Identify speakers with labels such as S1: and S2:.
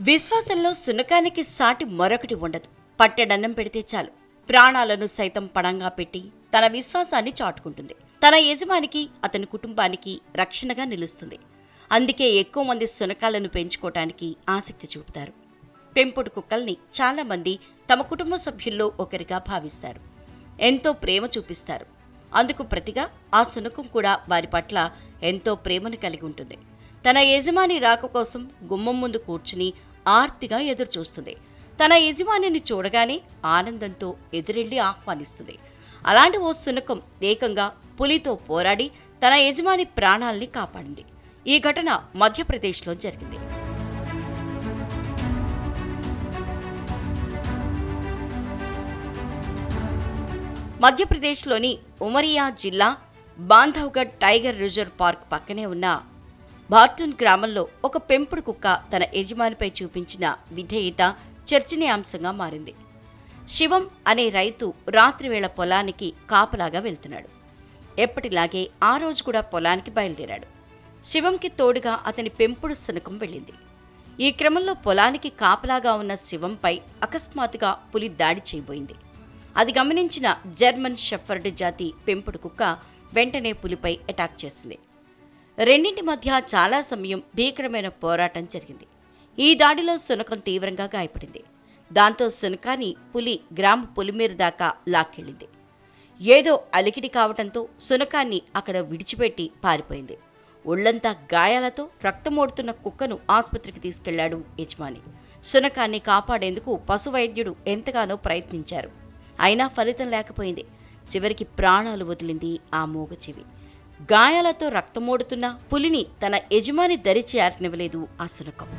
S1: విశ్వాసంలో సునకానికి సాటి మరొకటి ఉండదు. పట్టెడన్నం పెడితే చాలు. ప్రాణాలను సైతం పణంగా పెట్టి తన విశ్వాసాన్ని చాటుకుంటుంది. తన యజమానికి అతని కుటుంబానికి రక్షణగా నిలుస్తుంది. అందుకే ఎక్కువ మంది సునకాలను పెంచుకోవటానికి ఆసక్తి చూపుతారు. పెంపుడు కుక్కల్ని చాలామంది తమ కుటుంబ సభ్యుల్లో ఒకరిగా భావిస్తారు. ఎంతో ప్రేమ చూపిస్తారు. అందుకు ప్రతిగా ఆ సునకం కూడా వారి పట్ల ఎంతో ప్రేమను కలిగి ఉంటుంది. తన యజమాని రాక కోసం గుమ్మం ముందు కూర్చుని ఆర్తిగా ఎదురుచూస్తుంది. తన యజమానిని చూడగానే ఆనందంతో ఎదురెళ్ళి ఆహ్వానిస్తుంది. అలాంటి ఓ శునకం ఏకంగా పులితో పోరాడి తన యజమాని ప్రాణాల్ని కాపాడింది. ఈ ఘటన మధ్యప్రదేశ్లో జరిగింది. మధ్యప్రదేశ్లోని ఉమరియా జిల్లా బాంధవ్గఢ్ టైగర్ రిజర్వ్ పార్క్ పక్కనే ఉన్న బార్టన్ గ్రామంలో ఒక పెంపుడు కుక్క తన యజమానిపై చూపించిన విధేయత చర్చనీయాంశంగా మారింది. శివం అనే రైతు రాత్రివేళ పొలానికి కాపలాగా వెళ్తున్నాడు. ఎప్పటిలాగే ఆ రోజు కూడా పొలానికి బయలుదేరాడు. శివంకి తోడుగా అతని పెంపుడు శనకం వెళ్ళింది. ఈ క్రమంలో పొలానికి కాపలాగా ఉన్న శివంపై అకస్మాత్తుగా పులి దాడి చేయబోయింది. అది గమనించిన జర్మన్ షెఫర్డ్ జాతి పెంపుడు కుక్క వెంటనే పులిపై అటాక్ చేసింది. రెండింటి మధ్య చాలా సమయం భీకరమైన పోరాటం జరిగింది. ఈ దాడిలో శునకం తీవ్రంగా గాయపడింది. దాంతో శునకాన్ని పులి గ్రామ పులిమేరు దాకా లాక్కెళ్ళింది. ఏదో అలికిడి కావటంతో శునకాన్ని అక్కడ విడిచిపెట్టి పారిపోయింది. ఒళ్ళంతా గాయాలతో రక్తమోడుతున్న కుక్కను ఆసుపత్రికి తీసుకెళ్ళాడు యజమాని. శునకాన్ని కాపాడేందుకు పశు వైద్యుడు ఎంతగానో ప్రయత్నించారు. అయినా ఫలితం లేకపోయింది. చివరికి ప్రాణాలు వదిలింది ఆ మూగజీవి గాయాలతో రక్తమోడుతున్న పులిని తన యజమాని దరి చేరనివ్వలేదు ఆ శునకం